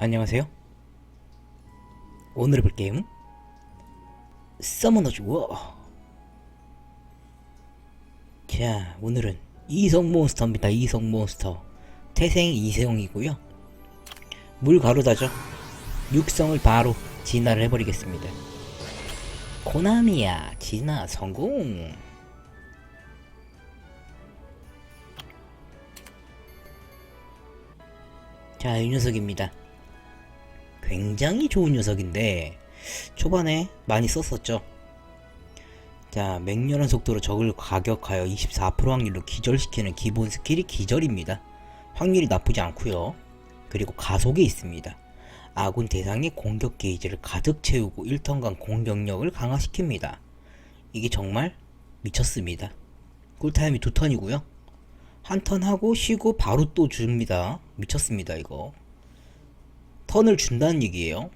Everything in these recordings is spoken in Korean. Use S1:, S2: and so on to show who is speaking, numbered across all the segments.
S1: 안녕하세요. 오늘 해볼 게임은 서머너즈 워. 자, 오늘은 이성 몬스터입니다. 이성 몬스터. 태생 이세용이고요. 물 가루다죠. 육성을 바로 진화를 해버리겠습니다. 코나미야, 진화 성공. 자, 이 녀석입니다. 굉장히 좋은 녀석인데 초반에 많이 썼었죠. 자, 맹렬한 속도로 적을 가격하여 24% 확률로 기절시키는 기본 스킬이 기절입니다. 확률이 나쁘지 않고요. 그리고 가속이 있습니다. 아군 대상의 공격 게이지를 가득 채우고 1턴간 공격력을 강화시킵니다. 이게 정말 미쳤습니다. 꿀타임이 두 턴이고요. 한 턴 하고 쉬고 바로 또 줍니다. 미쳤습니다, 이거. 턴을 준다는 얘기예요.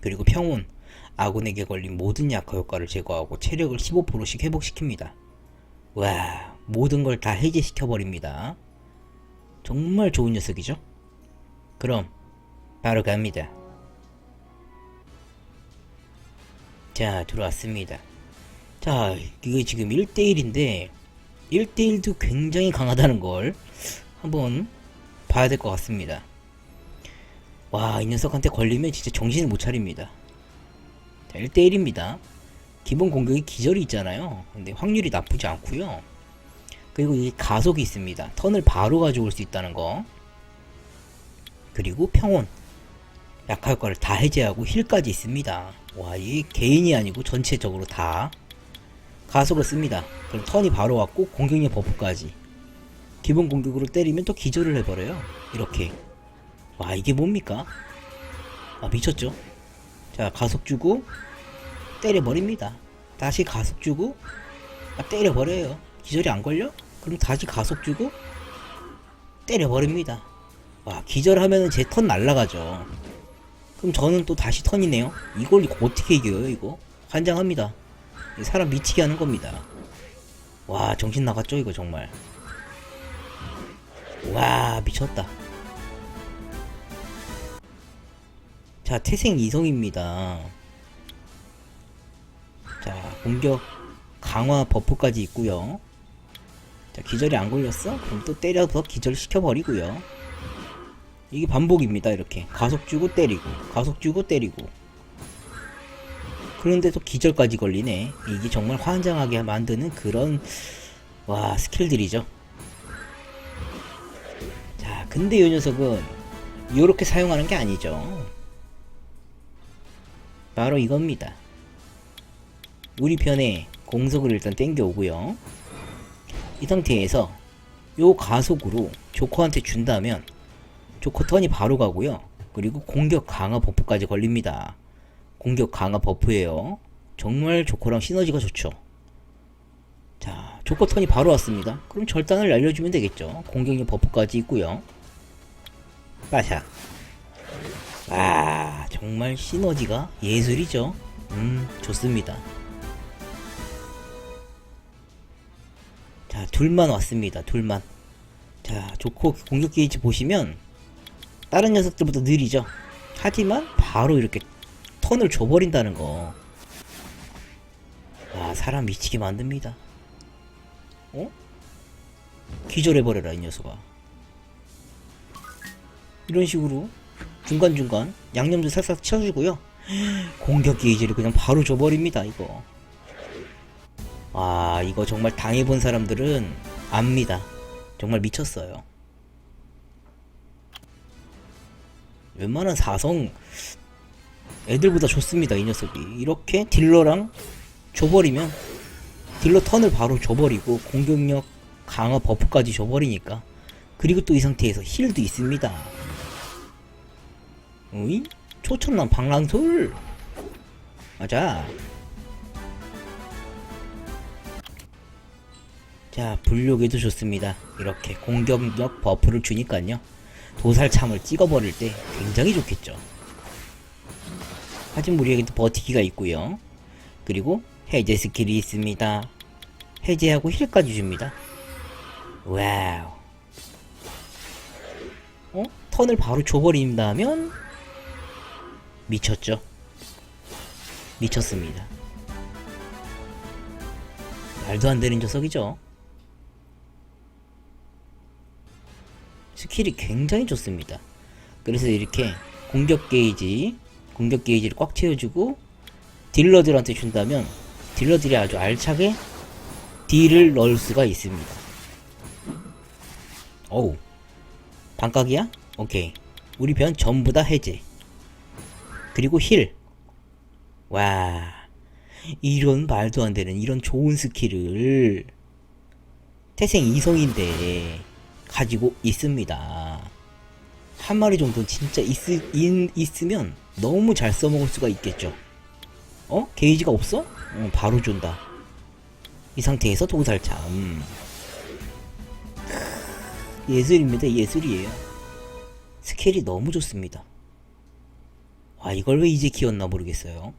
S1: 그리고 평온, 아군에게 걸린 모든 약화 효과를 제거하고 체력을 15%씩 회복시킵니다. 와, 모든 걸 다 해제시켜버립니다. 정말 좋은 녀석이죠? 그럼, 바로 갑니다. 자, 들어왔습니다. 자, 이거 지금 1대1인데, 1대1도 굉장히 강하다는 걸 한번 봐야 될 것 같습니다. 와, 이 녀석한테 걸리면 진짜 정신을 못 차립니다. 자, 1대1입니다. 기본 공격이 기절이 있잖아요. 근데 확률이 나쁘지 않고요. 그리고 이 가속이 있습니다. 턴을 바로 가져올 수 있다는 거. 그리고 평온. 약화 효과를 다 해제하고 힐까지 있습니다. 와, 이 개인이 아니고 전체적으로 다 가속을 씁니다. 그럼 턴이 바로 왔고 공격력 버프까지. 기본 공격으로 때리면 또 기절을 해버려요. 이렇게. 와 이게 뭡니까? 아 미쳤죠? 자 가속 주고 때려버립니다. 다시 가속 주고 아, 때려버려요. 기절이 안 걸려? 그럼 다시 가속 주고 때려버립니다. 와 기절하면은 제 턴 날라가죠. 그럼 저는 또 다시 턴이네요. 이걸 어떻게 이겨요 이거? 환장합니다. 이 사람 미치게 하는 겁니다. 와 정신 나갔죠 이거 정말. 와 미쳤다. 자, 태생 이성입니다. 자, 공격 강화 버프까지 있고요. 자, 기절이 안 걸렸어? 그럼 또 때려서 기절시켜 버리고요. 이게 반복입니다. 이렇게 가속 주고 때리고, 가속 주고 때리고. 그런데 또 기절까지 걸리네. 이게 정말 환장하게 만드는 그런 와 스킬들이죠. 자, 근데 이 녀석은 이렇게 사용하는 게 아니죠. 바로 이겁니다. 우리 편에 공속을 일단 땡겨오고요. 이 상태에서 요 가속으로 조커한테 준다면 조커 턴이 바로 가고요. 그리고 공격 강화 버프까지 걸립니다. 공격 강화 버프예요. 정말 조커랑 시너지가 좋죠. 자, 조커 턴이 바로 왔습니다. 그럼 절단을 날려주면 되겠죠. 공격력 버프까지 있고요. 빠샤. 아 정말 시너지가 예술이죠 음 좋습니다 자 둘만 왔습니다 둘만 자 좋고 공격 게이지 보시면 다른 녀석들보다 느리죠 하지만 바로 이렇게 턴을 줘버린다는 거 와, 사람 미치게 만듭니다. 어? 기절해버려라, 이 녀석아. 이런 식으로 중간중간 양념도 살짝 쳐주고요. 공격 게이지를 그냥 바로 줘버립니다, 이거. 와, 이거 정말 당해본 사람들은 압니다. 정말 미쳤어요. 웬만한 사성 애들보다 좋습니다, 이 녀석이. 이렇게 딜러랑 줘버리면 딜러 턴을 바로 줘버리고 공격력 강화 버프까지 줘버리니까 그리고 또 이 상태에서 힐도 있습니다. 어이? 초천남 방랑솔? 맞아. 자 불욕에도 좋습니다. 이렇게 공격력 버프를 주니깐요. 도살참을 찍어버릴 때 굉장히 좋겠죠. 하지만 우리에게도 버티기가 있고요. 그리고 해제 스킬이 있습니다. 해제하고 힐까지 줍니다. 와우. 어? 턴을 바로 줘버린다면 미쳤죠? 미쳤습니다. 말도 안 되는 녀석이죠? 스킬이 굉장히 좋습니다. 그래서 이렇게 공격 게이지, 공격 게이지를 꽉 채워주고 딜러들한테 준다면 딜러들이 아주 알차게 딜을 넣을 수가 있습니다. 어우, 반각이야? 오케이. 우리 변 전부 다 해제. 그리고 힐. 와, 이런 말도 안 되는 이런 좋은 스킬을 태생 이성인데 가지고 있습니다. 한 마리 정도는 진짜 있, 있, 있 으면 너무 잘 써먹을 수가 있겠죠. 어? 게이지가 없어? 어, 바로 준다. 이 상태에서 도살참. 크, 예술입니다. 예술이에요. 스케일이 너무 좋습니다. 와, 이걸 왜 이제 키웠나 모르겠어요.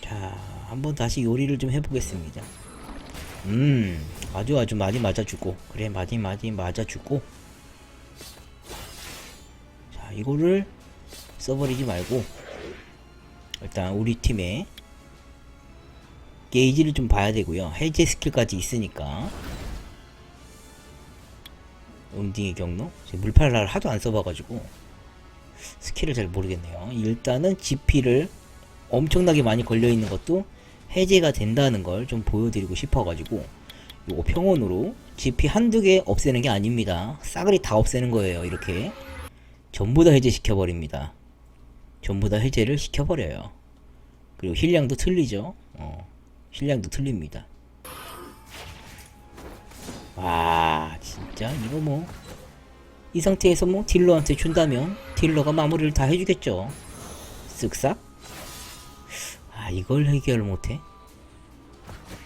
S1: 자, 한번 다시 요리를 좀 해보겠습니다. 음, 아주 아주 많이 맞아주고, 그래, 많이 많이 맞아주고. 자, 이거를 써버리지 말고, 일단 우리 팀의 게이지를 좀 봐야 되고요. 해제 스킬까지 있으니까. 음딩의 경로? 물팔라를 하도 안 써봐가지고 스킬을 잘 모르겠네요. 일단은 GP를 엄청나게 많이 걸려있는 것도 해제가 된다는 걸 좀 보여드리고 싶어가지고 요거 평온으로 GP 한두 개 없애는 게 아닙니다. 싸그리 다 없애는 거예요. 이렇게 전부 다 해제시켜버립니다. 전부 다 해제를 시켜버려요. 그리고 힐량도 틀리죠. 어, 힐량도 틀립니다. 와, 진짜 이거 뭐 이 상태에서 뭐 딜러한테 준다면 딜러가 마무리를 다 해주겠죠. 쓱싹. 아, 이걸 해결을 못해?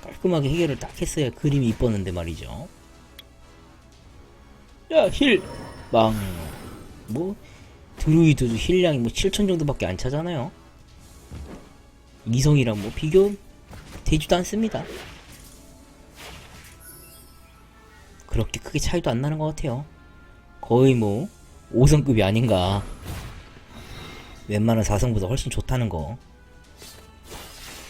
S1: 깔끔하게 해결을 딱 했어야 그림이 이뻤는데 말이죠. 야, 힐! 빵. 뭐, 드루이드도 힐량이 뭐 7천 정도밖에 안 차잖아요. 이성이랑 뭐 비교 되지도 않습니다. 그렇게 크게 차이도 안 나는 것 같아요. 거의 뭐 5성급이 아닌가. 웬만한 4성보다 훨씬 좋다는 거.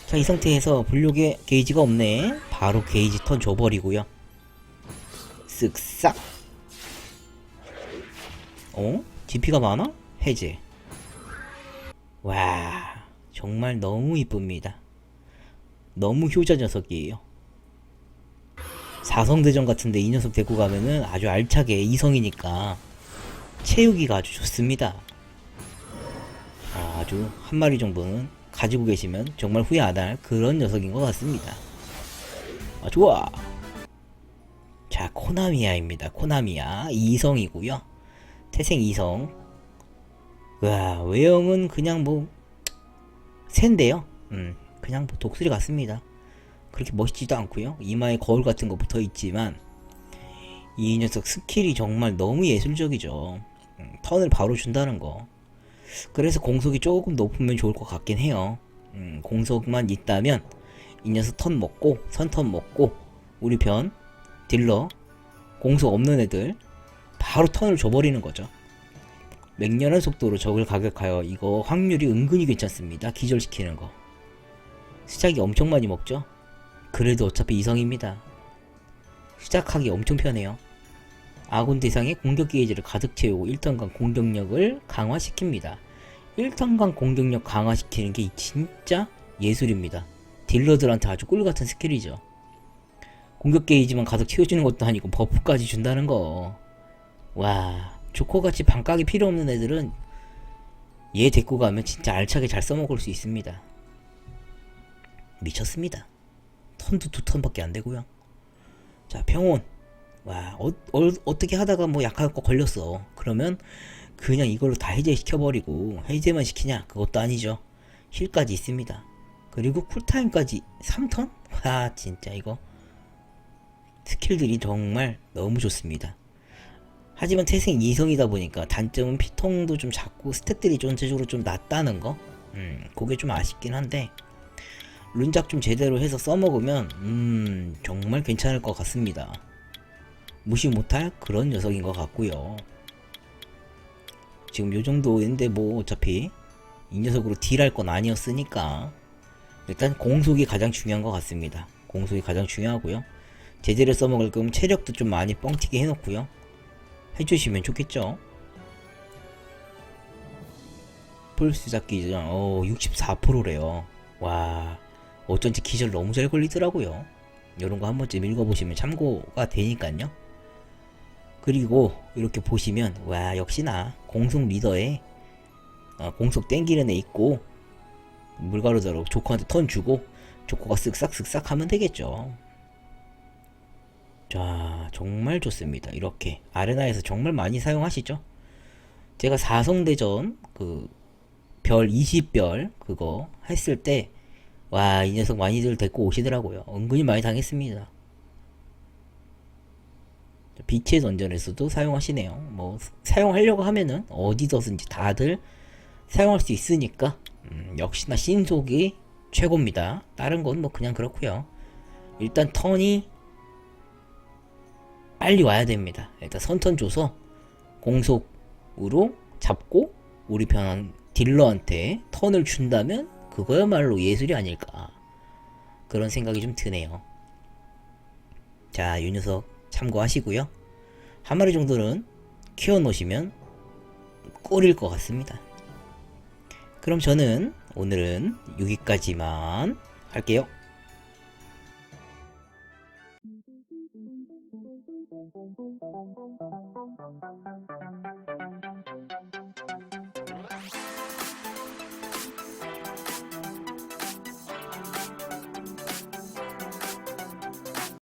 S1: 자, 이 상태에서 불력에 게이지가 없네. 바로 게이지 턴 줘버리고요. 쓱싹. 어? GP가 많아? 해제. 와, 정말 너무 이쁩니다. 너무 효자 녀석이에요. 사성대전 같은데 이 녀석 데리고 가면은 아주 알차게 이성이니까 채우기가 아주 좋습니다. 아, 아주 한 마리 정도는 가지고 계시면 정말 후회 안 할 그런 녀석인 것 같습니다. 아, 좋아. 자, 코나미야입니다. 코나미야. 이성이고요. 태생 이성. 와, 외형은 그냥 뭐, 센데요. 음, 그냥 뭐 독수리 같습니다. 그렇게 멋있지도 않고요. 이마에 거울 같은 거 붙어 있지만 이 녀석 스킬이 정말 너무 예술적이죠. 음, 턴을 바로 준다는 거. 그래서 공속이 조금 높으면 좋을 것 같긴 해요. 음, 공속만 있다면 이 녀석 턴 먹고 선턴 먹고 우리 편 딜러 공속 없는 애들 바로 턴을 줘버리는 거죠. 맹렬한 속도로 적을 가격하여 이거 확률이 은근히 괜찮습니다. 기절시키는 거. 시작이 엄청 많이 먹죠. 그래도 어차피 이성입니다. 시작하기 엄청 편해요. 아군 대상의 공격 게이지를 가득 채우고 1턴간 공격력을 강화시킵니다. 1턴간 공격력 강화시키는 게 진짜 예술입니다. 딜러들한테 아주 꿀같은 스킬이죠. 공격 게이지만 가득 채워주는 것도 아니고 버프까지 준다는 거. 와, 조커같이 반각이 필요 없는 애들은 얘 데리고 가면 진짜 알차게 잘 써먹을 수 있습니다. 미쳤습니다. 턴도 두 턴밖에 안 되고요. 자, 평온. 와, 어, 어, 떻게 하다가 뭐거 걸렸어. 그러면 그냥 이걸로 다 해제시켜버리고 해제만 시키냐? 그것도 아니죠. 힐까지 있습니다. 그리고 쿨타임까지 3턴? 와, 진짜 이거 스킬들이 정말 너무 좋습니다. 하지만 태생 이성이다 보니까 단점은 피통도 좀 작고 스탯들이 전체적으로 좀 낮다는 거? 음, 그게 좀 아쉽긴 한데 룬작 좀 제대로 해서 써먹으면 음 정말 괜찮을 것 같습니다. 무시 못할 그런 녀석인 것 같고요. 지금 요 정도인데 뭐 어차피 이 녀석으로 딜할 건 아니었으니까 일단 공속이 가장 중요한 것 같습니다. 공속이 가장 중요하고요. 제재를 써먹을 거면 체력도 좀 많이 뻥튀기 해놓고요. 해주시면 좋겠죠. 폴스 잡기 전, 어, 64%래요. 와, 어쩐지 기절 너무 잘 걸리더라고요. 이런 거 한 번쯤 읽어보시면 참고가 되니까요. 그리고 이렇게 보시면, 와, 역시나 공속 리더에 어, 공속 땡기는 애 있고, 물가루자로 조커한테 턴 주고, 조커가 쓱싹 쓱싹 하면 되겠죠. 자, 정말 좋습니다. 이렇게 아레나에서 정말 많이 사용하시죠? 제가 사성대전 그 별 20별 그거 했을 때 와, 이 녀석 많이들 데리고 오시더라고요. 은근히 많이 당했습니다. 빛의 던전에서도 사용하시네요. 뭐 사용하려고 하면은 어디서든지 다들 사용할 수 있으니까 음, 역시나 신속이 최고입니다. 다른 건 뭐 그냥 그렇고요. 일단 턴이 빨리 와야 됩니다. 일단 선턴 줘서 공속으로 잡고 우리 편 딜러한테 턴을 준다면 그거야말로 예술이 아닐까 그런 생각이 좀 드네요. 자, 이 녀석 참고하시고요. 한 마리 정도는 키워 놓으시면 꿀일 것 같습니다. 그럼 저는 오늘은 여기까지만 할게요.